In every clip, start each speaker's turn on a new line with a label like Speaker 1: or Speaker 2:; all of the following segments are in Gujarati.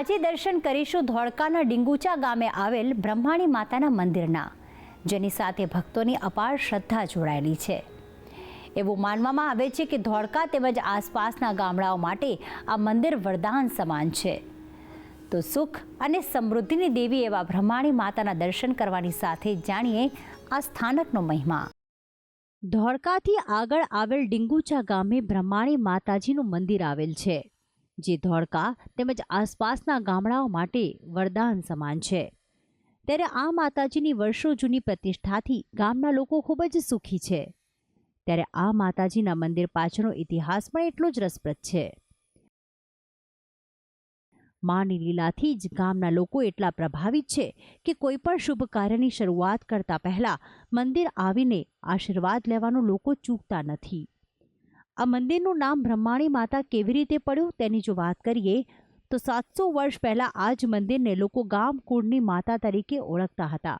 Speaker 1: આજે દર્શન કરીશું ધોળકાના ડિંગુચા ગામે આવેલ બ્રહ્માણી માતાના મંદિરના, જેની સાથે ભક્તોની અપાર શ્રદ્ધા જોડાયેલી છે. એવું માનવામાં આવે છે કે ધોળકા તેમજ આસપાસના ગામડાઓ માટે આ મંદિર વરદાન સમાન છે. તો સુખ અને સમૃદ્ધિની દેવી એવા બ્રહ્માણી માતાના દર્શન કરવાની સાથે જાણીએ આ સ્થાનકનો મહિમા. ધોળકાથી આગળ આવેલ ડીંગુચા ગામે બ્રહ્માણી માતાજીનું મંદિર આવેલ છે. જે ધોળકા તેમજ આસપાસના ગામડાઓ માટે વરદાન સમાન છે. ત્યારે આ માતાજીની વર્ષો જૂની પ્રતિષ્ઠાથી ગામના લોકો ખૂબ જ સુખી છે. ત્યારે આ માતાજીના મંદિર પાછળનો ઇતિહાસ પણ એટલો જ રસપ્રદ છે. માની લીલાથી જ ગામના લોકો એટલા પ્રભાવિત છે કે કોઈ પણ શુભ કાર્યની શરૂઆત કરતા પહેલા મંદિર આવીને આશીર્વાદ લેવાનું લોકો ચૂકતા નથી. આ મંદિરનું નામ બ્રહ્માણી માતા કેવી રીતે પડ્યું તેની જો વાત કરીએ, તો સાતસો વર્ષ પહેલાં આ જ મંદિરને લોકો ગામ કુળની માતા તરીકે ઓળખતા હતા.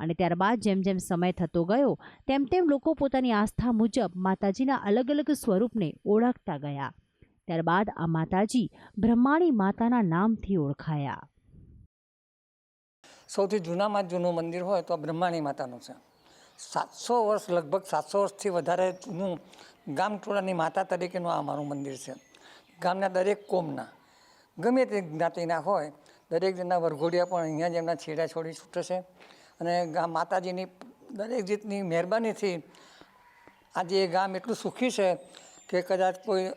Speaker 1: અને ત્યારબાદ જેમ જેમ સમય થતો ગયો, તેમ તેમ લોકો પોતાની આસ્થા મુજબ માતાજીના અલગ અલગ સ્વરૂપને ઓળખતા ગયા. ત્યારબાદ આ માતાજી બ્રહ્માણી માતાના નામથી ઓળખાયા.
Speaker 2: સૌથી જૂનામાં જૂનું મંદિર હોય તો બ્રહ્માણી માતાનું છે. સાતસો વર્ષ, લગભગ સાતસો વર્ષથી વધારેનું ગામટોળાની માતા તરીકેનું આ અમારું મંદિર છે. ગામના દરેક કોમના, ગમે તે જ્ઞાતિના હોય, દરેક જણના વરઘોડિયા પણ અહીંયા જ એમના છેડા છોડી છૂટે છે. અને ગામ માતાજીની દરેક રીતની મહેરબાનીથી આજે એ ગામ એટલું સુખી છે કે કદાચ કોઈ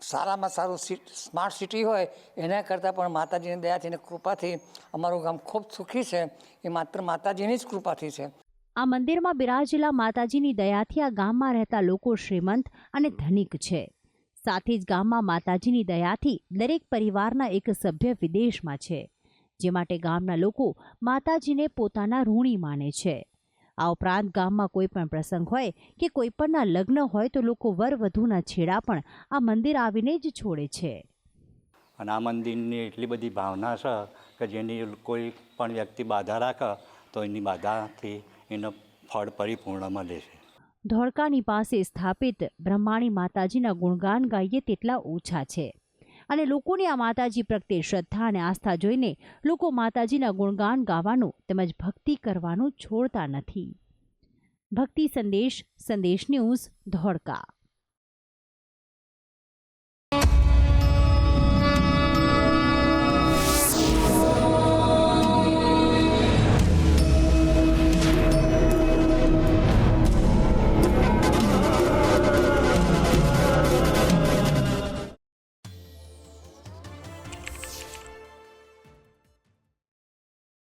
Speaker 2: સારામાં સારું સ્માર્ટ સિટી હોય, એના કરતાં પણ માતાજીની દયાથી અને કૃપાથી અમારું ગામ ખૂબ સુખી છે. એ માત્ર માતાજીની જ કૃપાથી છે.
Speaker 1: આ મંદિરમાં બિરાજેલા માતાજીની દયાથી આ ગામમાં રહેતા લોકો શ્રીમંત અને ધનિક છે. સાથે જ ગામમાં માતાજીની દયાથી દરેક પરિવારના એક સભ્ય વિદેશમાં છે, જે માટે ગામના લોકો માતાજીને પોતાના ઋણી માને છે. આ ઉપરાંત ગામમાં કોઈ પણ પ્રસંગ હોય કે કોઈ પણના લગ્ન હોય તો લોકો વર વધુના છેડા પણ આ મંદિર આવીને જ છોડે છે.
Speaker 3: અને આ મંદિરની એટલી બધી ભાવના છે કે જેની કોઈ પણ વ્યક્તિ બાધા રાખે તો એની બાધાથી એનો ફળ પરિપૂર્ણ મળે
Speaker 1: ધોળકાની પાસે સ્થાપિત બ્રહ્માણી માતાજીના ગુણગાન ગાઈએ તેટલા ઓછા છે. અને લોકોની આ માતાજી પ્રત્યે શ્રદ્ધા અને આસ્થા જોઈને લોકો માતાજીના ગુણગાન ગાવાનું તેમજ ભક્તિ કરવાનું છોડતા નથી. ભક્તિ સંદેશ સંદેશ ન્યૂઝ, ધોળકા.